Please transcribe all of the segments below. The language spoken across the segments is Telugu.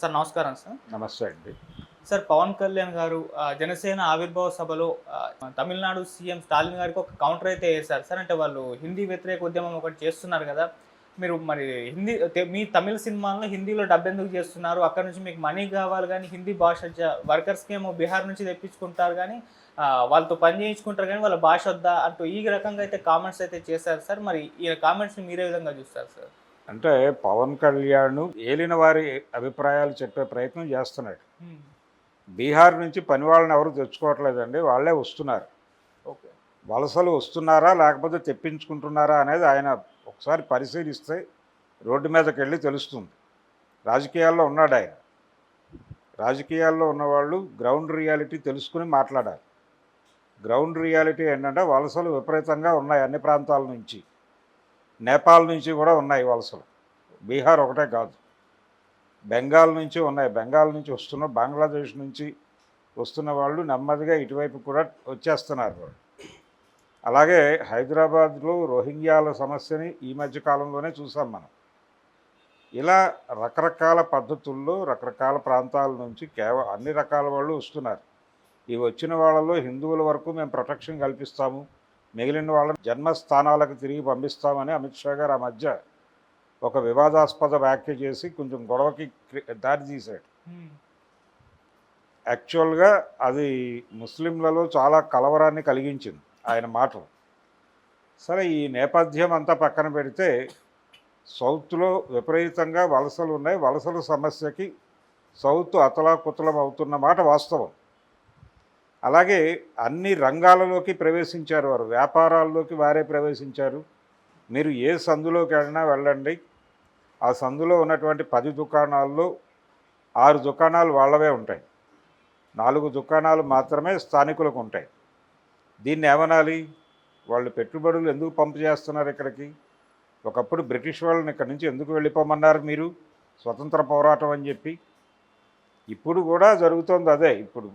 సార్ నమస్కారం సార్. నమస్తే అండి. సార్ పవన్ కళ్యాణ్ గారు జనసేన ఆవిర్భావ సభలో తమిళనాడు సీఎం స్టాలిన్ గారికి ఒక కౌంటర్ అయితే వేశారు సార్. అంటే వాళ్ళు హిందీ వ్యతిరేక ఉద్యమం ఒకటి చేస్తున్నారు కదా. మీరు మరి హిందీ మీ తమిళ సినిమాలను హిందీలో డబ్ ఎందుకు చేస్తున్నారు? అక్కడ నుంచి మీకు మనీ కావాలి కానీ హిందీ భాష వర్కర్స్కి ఏమో బీహార్ నుంచి తెప్పించుకుంటారు కానీ వాళ్ళతో పని చేయించుకుంటారు కానీ వాళ్ళ భాష వద్దా? అంటూ ఈ రకంగా అయితే కామెంట్స్ అయితే చేశారు సార్. మరి ఈ కామెంట్స్ని మీరే విధంగా చూస్తారు సార్? అంటే పవన్ కళ్యాణ్ ఏలిన వారి అభిప్రాయాలు చెప్పే ప్రయత్నం చేస్తున్నాడు. బీహార్ నుంచి పని వాళ్ళని ఎవరు తెచ్చుకోవట్లేదండి వాళ్ళే వస్తున్నారు. వలసలు వస్తున్నారా లేకపోతే తెప్పించుకుంటున్నారా అనేది ఆయన ఒకసారి పరిశీలిస్తే రోడ్డు మీదకి వెళ్ళి తెలుస్తుంది. రాజకీయాల్లో ఉన్నాడు ఆయన. రాజకీయాల్లో ఉన్నవాళ్ళు గ్రౌండ్ రియాలిటీ తెలుసుకుని మాట్లాడాలి. గ్రౌండ్ రియాలిటీ ఏంటంటే వలసలు విపరీతంగా ఉన్నాయి అన్ని ప్రాంతాల నుంచి. నేపాల్ నుంచి కూడా ఉన్నాయి వలసలు. బీహార్ ఒకటే కాదు. బెంగాల్ నుంచి ఉన్నాయి. బెంగాల్ నుంచి వస్తున్న బంగ్లాదేశ్ నుంచి వస్తున్న వాళ్ళు నెమ్మదిగా ఇటువైపు కూడా వచ్చేస్తున్నారు వాళ్ళు. అలాగే హైదరాబాద్లో రోహింగ్యాల సమస్యని ఈ మధ్య కాలంలోనే చూసాం మనం. ఇలా రకరకాల పద్ధతుల్లో రకరకాల ప్రాంతాల నుంచి కేవలం అన్ని రకాల వాళ్ళు వస్తున్నారు. ఈ వచ్చిన వాళ్ళలో హిందువుల వరకు మేము ప్రొటెక్షన్ కల్పిస్తాము. మిగిలిన వాళ్ళని జన్మస్థానాలకు తిరిగి పంపిస్తామని అమిత్ షా గారు ఆ మధ్య ఒక వివాదాస్పద వ్యాఖ్య చేసి కొంచెం గొడవకి దారి తీశాడు. యాక్చువల్గా అది ముస్లింలలో చాలా కలవరాన్ని కలిగించింది ఆయన మాటలు. సరే ఈ నేపథ్యం అంతా పక్కన పెడితే సౌత్లో విపరీతంగా వలసలు ఉన్నాయి. వలసల సమస్యకి సౌత్ అతలాకుతలం అవుతున్న మాట వాస్తవం. అలాగే అన్ని రంగాలలోకి ప్రవేశించారు వారు. వ్యాపారాల్లోకి వారే ప్రవేశించారు. మీరు ఏ సందులోకి వెళ్ళినా వెళ్ళండి. ఆ సందులో ఉన్నటువంటి పది దుకాణాల్లో ఆరు దుకాణాలు వాళ్ళవే ఉంటాయి. నాలుగు దుకాణాలు మాత్రమే స్థానికులకు ఉంటాయి. దీన్ని ఏమనాలి? వాళ్ళు పెట్టుబడులు ఎందుకు పంపు చేస్తున్నారు ఇక్కడికి? ఒకప్పుడు బ్రిటిష్ వాళ్ళని ఇక్కడి నుంచి ఎందుకు వెళ్ళిపోమన్నారు మీరు? స్వతంత్ర పోరాటం అని చెప్పి ఇప్పుడు కూడా జరుగుతోంది అదే. ఇప్పుడు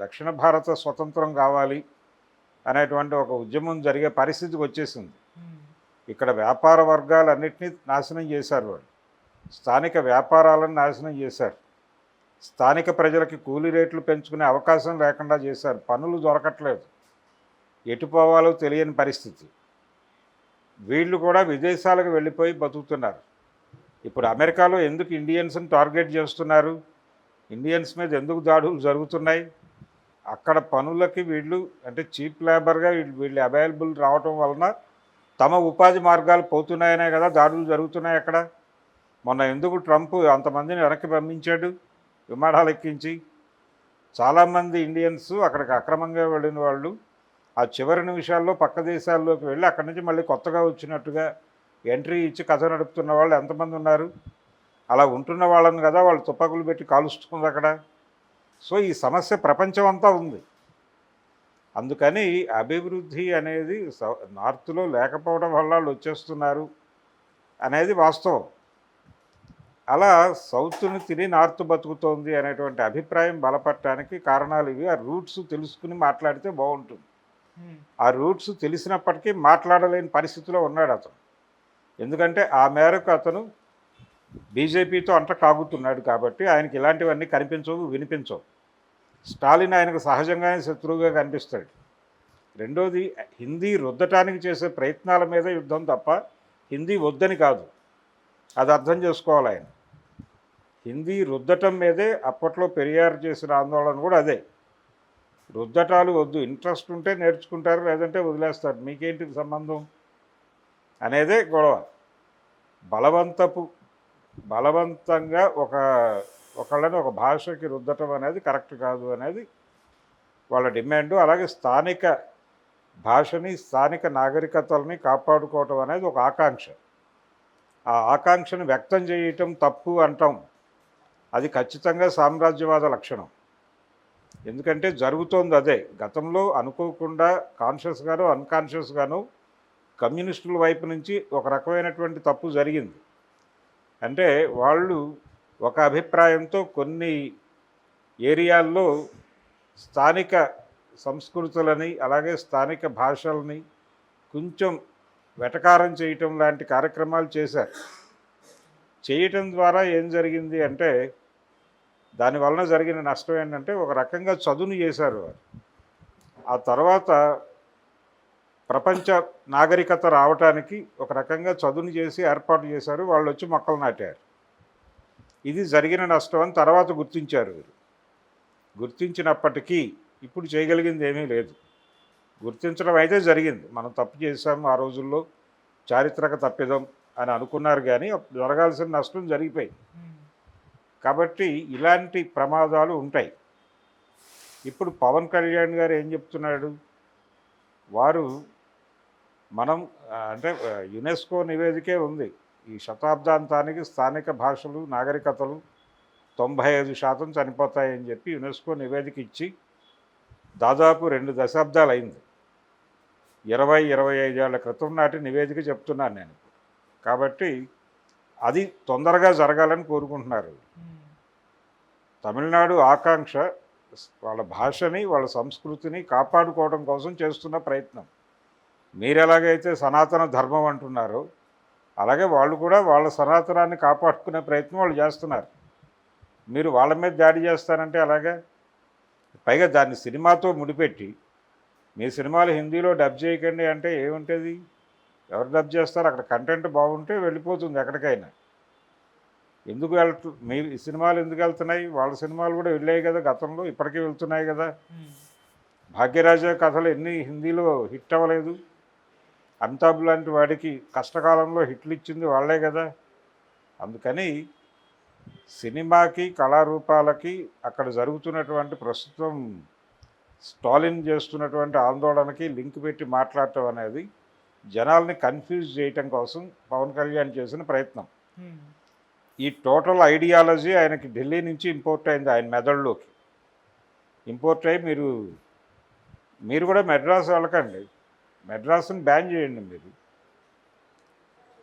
దక్షిణ భారత స్వతంత్రం కావాలి అనేటువంటి ఒక ఉద్యమం జరిగే పరిస్థితికి వచ్చేసింది. ఇక్కడ వ్యాపార వర్గాలన్నింటినీ నాశనం చేశారు వాళ్ళు. స్థానిక వ్యాపారాలను నాశనం చేశారు. స్థానిక ప్రజలకి కూలీ రేట్లు పెంచుకునే అవకాశం లేకుండా చేశారు. పనులు దొరకట్లేదు. ఎటు పోవాలో తెలియని పరిస్థితి. వీళ్ళు కూడా విదేశాలకు వెళ్ళిపోయి బతుకుతున్నారు. ఇప్పుడు అమెరికాలో ఎందుకు ఇండియన్స్ని టార్గెట్ చేస్తున్నారు? ఇండియన్స్ మీద ఎందుకు దాడులు జరుగుతున్నాయి? అక్కడ పనులకి వీళ్ళు అంటే చీప్ లేబర్గా వీళ్ళు వీళ్ళు అవైలబుల్ రావటం వలన తమ ఉపాధి మార్గాలు పోతున్నాయనే కదా దాడులు జరుగుతున్నాయి అక్కడ. మొన్న ఎందుకు ట్రంప్ అంతమందిని వెనక్కి పంపించాడు? విమానాలు ఎక్కించి. చాలామంది ఇండియన్స్ అక్కడికి అక్రమంగా వెళ్ళిన వాళ్ళు ఆ చివరి నిమిషాల్లో పక్క దేశాల్లోకి వెళ్ళి అక్కడి నుంచి మళ్ళీ కొత్తగా వచ్చినట్టుగా ఎంట్రీ ఇచ్చి కథ నడుపుతున్న వాళ్ళు ఎంతమంది ఉన్నారు? అలా ఉంటున్న వాళ్ళని కదా వాళ్ళు తుపాకులు పెట్టి కాలుస్తుంది అక్కడ. సో ఈ సమస్య ప్రపంచం అంతా ఉంది. అందుకని అభివృద్ధి అనేది సౌ- నార్త్లో లేకపోవడం వల్ల వాళ్ళు వచ్చేస్తున్నారు అనేది వాస్తవం. అలా సౌత్ని తిని నార్త్ బతుకుతోంది అనేటువంటి అభిప్రాయం బలపడటానికి కారణాలు ఇవి. ఆ రూట్స్ తెలుసుకుని మాట్లాడితే బాగుంటుంది. ఆ రూట్స్ తెలిసినప్పటికీ మాట్లాడలేని పరిస్థితిలో ఉన్నాడు అతను. ఎందుకంటే ఆ మేరకు అతను బీజేపీతో అంట కాగుతున్నాడు కాబట్టి ఆయనకి ఇలాంటివన్నీ కనిపించవు వినిపించవు. స్టాలిన్ ఆయనకు సహజంగానే శత్రువుగా కనిపిస్తాడు. రెండోది హిందీ రుద్దటానికి చేసే ప్రయత్నాల మీద యుద్ధం తప్ప హిందీ వద్దని కాదు. అది అర్థం చేసుకోవాలి ఆయన. హిందీ రుద్దటం మీదే అప్పట్లో పెరియార్ చేసిన ఆందోళన కూడా అదే. రుద్దటాలు వద్దు ఇంట్రెస్ట్ ఉంటే నేర్చుకుంటారు లేదంటే వదిలేస్తారు. మీకేంటి సంబంధం? అనేదే గొడవ. బలవంతపు బలవంతంగా ఒక ఒకళ్ళని ఒక భాషకి రుద్దటం అనేది కరెక్ట్ కాదు అనేది వాళ్ళ డిమాండు. అలాగే స్థానిక భాషని స్థానిక నాగరికతల్ని కాపాడుకోవటం అనేది ఒక ఆకాంక్ష. ఆ ఆకాంక్షను వ్యక్తం చేయటం తప్పు అంటాం. అది ఖచ్చితంగా సామ్రాజ్యవాద లక్షణం. ఎందుకంటే జరుగుతోంది అదే. గతంలో అనుకోకుండా కాన్షియస్గాను అన్కాన్షియస్గాను కమ్యూనిస్టుల వైపు నుంచి ఒక రకమైనటువంటి తప్పు జరిగింది. అంటే వాళ్ళు ఒక అభిప్రాయంతో కొన్ని ఏరియాల్లో స్థానిక సంస్కృతులని అలాగే స్థానిక భాషల్ని కొంచెం వెటకారం చేయటం లాంటి కార్యక్రమాలు చేశారు. చేయటం ద్వారా ఏం జరిగింది అంటే దాని వలన జరిగిన నష్టం ఏంటంటే ఒక రకంగా చదువును చేశారు వారు. ఆ తర్వాత ప్రపంచ నాగరికత రావటానికి ఒక రకంగా చదువుని చేసి ఏర్పాటు చేశారు. వాళ్ళు వచ్చి మొక్కలు నాటారు. ఇది జరిగిన నష్టం అని తర్వాత గుర్తించారు వీరు. గుర్తించినప్పటికీ ఇప్పుడు చేయగలిగింది ఏమీ లేదు. గుర్తించడం అయితే జరిగింది. మనం తప్పు చేసాము ఆ రోజుల్లో. చారిత్రక తప్పిదం అని అనుకున్నారు కానీ జరగాల్సిన నష్టం జరిగిపోయింది. కాబట్టి ఇలాంటి ప్రమాదాలు ఉంటాయి. ఇప్పుడు పవన్ కళ్యాణ్ గారు ఏం చెప్తున్నాడు? వారు మనం అంటే యునెస్కో నివేదికే ఉంది. ఈ శతాబ్దాంతానికి స్థానిక భాషలు నాగరికతలు తొంభై ఐదు శాతం చనిపోతాయని చెప్పి యునెస్కో నివేదిక ఇచ్చి దాదాపు రెండు దశాబ్దాలు అయింది ఇరవై ఇరవై ఐదేళ్ళ క్రితం నాటి నివేదిక చెప్తున్నాను నేను. కాబట్టి అది తొందరగా జరగాలని కోరుకుంటున్నారు. తమిళనాడు ఆకాంక్ష వాళ్ళ భాషని వాళ్ళ సంస్కృతిని కాపాడుకోవడం కోసం చేస్తున్న ప్రయత్నం. మీరు ఎలాగైతే సనాతన ధర్మం అంటున్నారో అలాగే వాళ్ళు కూడా వాళ్ళ సనాతనాన్ని కాపాడుకునే ప్రయత్నం వాళ్ళు చేస్తున్నారు. మీరు వాళ్ళ మీద దాడి చేస్తారంటే అలాగే పైగా దాన్ని సినిమాతో ముడిపెట్టి మీ సినిమాలు హిందీలో డబ్ చేయకండి అంటే ఏముంటుంది? ఎవరు డబ్ చేస్తారు? అక్కడ కంటెంట్ బాగుంటే వెళ్ళిపోతుంది ఎక్కడికైనా. ఎందుకు వెళ్తు మీ సినిమాలు ఎందుకు వెళ్తున్నాయి? వాళ్ళ సినిమాలు కూడా వెళ్ళాయి కదా గతంలో ఇప్పటికీ వెళ్తున్నాయి కదా. భాగ్యరాజా కథలు ఎన్ని హిందీలో హిట్ అవ్వలేదు. అమితాబ్ లాంటి వాడికి కష్టకాలంలో హిట్లు ఇచ్చింది వాళ్ళే కదా. అందుకని సినిమాకి కళారూపాలకి అక్కడ జరుగుతున్నటువంటి ప్రస్తుతం స్టాలిన్ చేస్తున్నటువంటి ఆందోళనకి లింక్ పెట్టి మాట్లాడటం అనేది జనాల్ని కన్ఫ్యూజ్ చేయటం కోసం పవన్ కళ్యాణ్ చేసిన ప్రయత్నం. ఈ టోటల్ ఐడియాలజీ ఆయనకి ఢిల్లీ నుంచి ఇంపోర్ట్ అయింది ఆయన మెదడులోకి. ఇంపోర్ట్ అయ్యి మీరు మీరు కూడా మెడ్రాస్ వెళ్ళకండి. మెడ్రాస్ని బ్యాన్ చేయండి మీరు.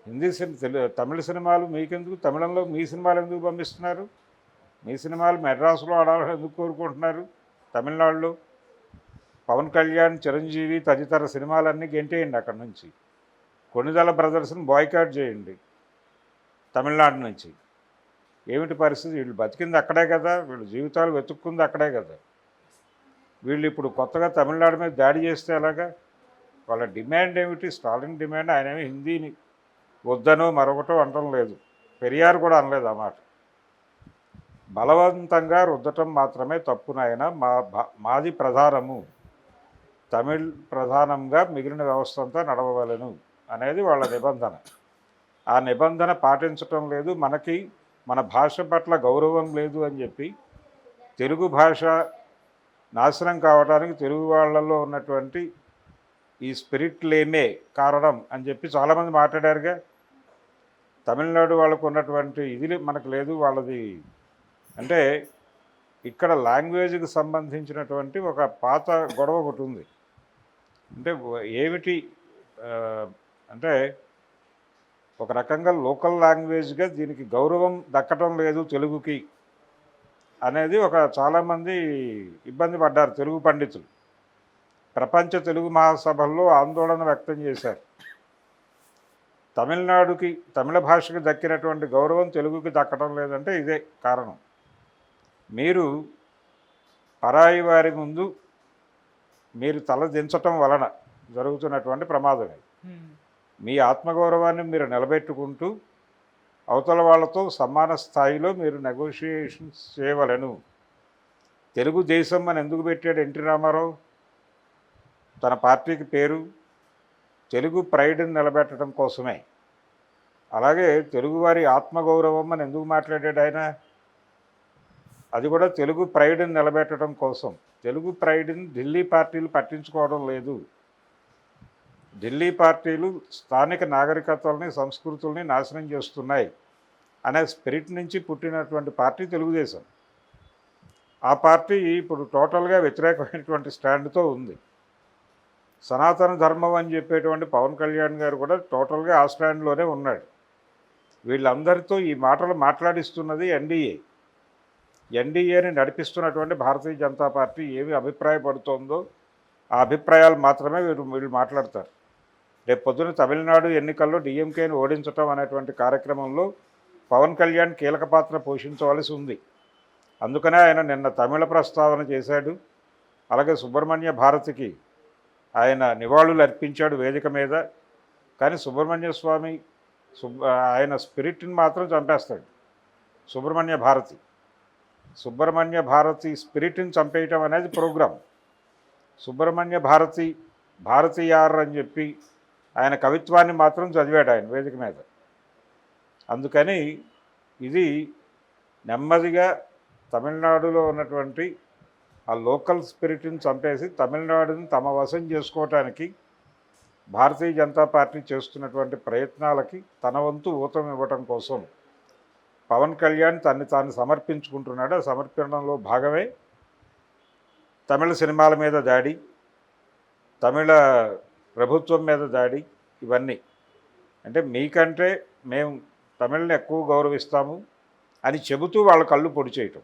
హిందీ సినిమా తెలు తమిళ సినిమాలు మీకెందుకు? తమిళంలో మీ సినిమాలు ఎందుకు పంపిస్తున్నారు? మీ సినిమాలు మెడ్రాస్లో ఆడాలని ఎందుకు కోరుకుంటున్నారు? తమిళనాడులో పవన్ కళ్యాణ్ చిరంజీవి తదితర సినిమాలన్నీ గెంటేయండి అక్కడ నుంచి. కొన్నిదల బ్రదర్స్ని బాయ్కాట్ చేయండి తమిళనాడు నుంచి. ఏమిటి పరిస్థితి? వీళ్ళు బతికింది అక్కడే కదా వీళ్ళు జీవితాలు వెతుక్కుంది అక్కడే కదా. వీళ్ళు ఇప్పుడు కొత్తగా తమిళనాడు మీద దాడి చేస్తే ఎలాగా? వాళ్ళ డిమాండ్ ఏమిటి? స్టాలిన్ డిమాండ్ ఆయన ఏమి హిందీని వద్దనో మరొకటో అనటం లేదు. పెరియార్ కూడా అనలేదు అన్నమాట బలవంతంగా రుద్దటం మాత్రమే తప్పునాయన మా మాది ప్రధానము. తమిళ్ ప్రధానంగా మిగిలిన వ్యవస్థ అంతా నడవవలను అనేది వాళ్ళ నిబంధన. ఆ నిబంధన పాటించటం లేదు. మనకి మన భాష పట్ల గౌరవం లేదు అని చెప్పి తెలుగు భాష నాశనం కావడానికి తెలుగు వాళ్ళల్లో ఉన్నటువంటి ఈ స్పిరిట్ లేమే కారణం అని చెప్పి చాలామంది మాట్లాడారుగా. తమిళనాడు వాళ్ళకు ఉన్నటువంటి ఇది మనకు లేదు వాళ్ళది అంటే ఇక్కడ లాంగ్వేజ్కి సంబంధించినటువంటి ఒక పాత గొడవ ఒకటి ఉంది. అంటే ఏమిటి అంటే ఒక రకంగా లోకల్ లాంగ్వేజ్గా దీనికి గౌరవం దక్కటం లేదు తెలుగుకి అనేది ఒక చాలామంది ఇబ్బంది పడ్డారు తెలుగు పండితులు. ప్రపంచ తెలుగు మహాసభల్లో ఆందోళన వ్యక్తం చేశారు. తమిళనాడుకి తమిళ భాషకి దక్కినటువంటి గౌరవం తెలుగుకి దక్కడం లేదంటే ఇదే కారణం. మీరు పరాయి వారి ముందు మీరు తల దించటం వలన జరుగుతున్నటువంటి ప్రమాదం ఇది మీ ఆత్మగౌరవాన్ని మీరు నిలబెట్టుకుంటూ అవతల వాళ్ళతో సమాన స్థాయిలో మీరు నెగోషియేషన్స్ చేయవలను. తెలుగుదేశం అని ఎందుకు పెట్టాడు ఎన్టీ రామారావు? తన పార్టీకి పేరు తెలుగు ప్రైడ్ని నిలబెట్టడం కోసమే. అలాగే తెలుగువారి ఆత్మగౌరవం అని ఎందుకు మాట్లాడాడు ఆయన? అది కూడా తెలుగు ప్రైడ్ని నిలబెట్టడం కోసం. తెలుగు ప్రైడ్ని ఢిల్లీ పార్టీలు పట్టించుకోవడం లేదు. ఢిల్లీ పార్టీలు స్థానిక నాగరికతల్ని సంస్కృతుల్ని నాశనం చేస్తున్నాయి అనే స్పిరిట్ నుంచి పుట్టినటువంటి పార్టీ తెలుగుదేశం. ఆ పార్టీ ఇప్పుడు టోటల్గా వ్యతిరేకమైనటువంటి స్టాండ్తో ఉంది. సనాతన ధర్మం అని చెప్పేటువంటి పవన్ కళ్యాణ్ గారు కూడా టోటల్గా ఆ స్టాండ్లోనే ఉన్నాడు. వీళ్ళందరితో ఈ మాటలు మాట్లాడిస్తున్నది ఎన్డీఏ. ఎన్డీఏని నడిపిస్తున్నటువంటి భారతీయ జనతా పార్టీ ఏమి అభిప్రాయపడుతోందో ఆ అభిప్రాయాలు మాత్రమే వీళ్ళు వీళ్ళు మాట్లాడతారు. రేపు పొద్దున తమిళనాడు ఎన్నికల్లో డిఎంకేని ఓడించటం అనేటువంటి కార్యక్రమంలో పవన్ కళ్యాణ్ కీలక పాత్ర పోషించవలసి ఉంది. అందుకనే ఆయన నిన్న తమిళ ప్రస్తావన చేశాడు. అలాగే సుబ్రహ్మణ్య భారతికి ఆయన నివాళులు అర్పించాడు వేదిక మీద. కానీ సుబ్రహ్మణ్య స్వామి ఆయన స్పిరిట్ని మాత్రం చంపేస్తాడు. సుబ్రహ్మణ్య భారతి. సుబ్రహ్మణ్య భారతి స్పిరిట్ని చంపేయటం అనేది ప్రోగ్రాం. సుబ్రహ్మణ్య భారతి భారతీయార్ అని చెప్పి ఆయన కవిత్వాన్ని మాత్రం చదివాడు ఆయన వేదిక మీద. అందుకని ఇది నెమ్మదిగా తమిళనాడులో ఉన్నటువంటి ఆ లోకల్ స్పిరిట్ని చంపేసి తమిళనాడుని తమ వశం చేసుకోవటానికి భారతీయ జనతా పార్టీ చేస్తున్నటువంటి ప్రయత్నాలకి తన వంతు ఊతం ఇవ్వటం కోసం పవన్ కళ్యాణ్ తన్ని తాను సమర్పించుకుంటున్నాడు. ఆ సమర్పించడంలో భాగమే తమిళ సినిమాల మీద దాడి తమిళ ప్రభుత్వం మీద దాడి ఇవన్నీ. అంటే మీకంటే మేము తమిళని ఎక్కువ గౌరవిస్తాము అని చెబుతూ వాళ్ళ కళ్ళు పొడి చేయటం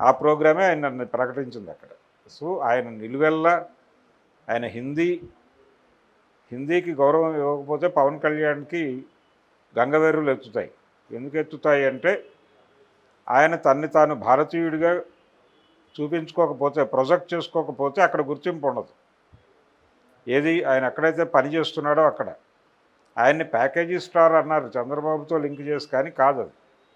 ఆ ప్రోగ్రామే ఆయన నన్ను ప్రకటించింది అక్కడ. సో ఆయన నిలువెల్లా ఆయన హిందీ హిందీకి గౌరవం ఇవ్వకపోతే పవన్ కళ్యాణ్కి గంగవేరులు ఎత్తుతాయి. ఎందుకు ఎత్తుతాయి అంటే ఆయన తన్ని తాను భారతీయుడిగా చూపించుకోకపోతే ప్రొజెక్ట్ చేసుకోకపోతే అక్కడ గుర్తింపు ఉండదు. ఏది ఆయన ఎక్కడైతే పని చేస్తున్నాడో అక్కడ. ఆయన్ని ప్యాకేజీ స్టార్ అన్నారు చంద్రబాబుతో లింక్ చేసి కానీ కాదు అది.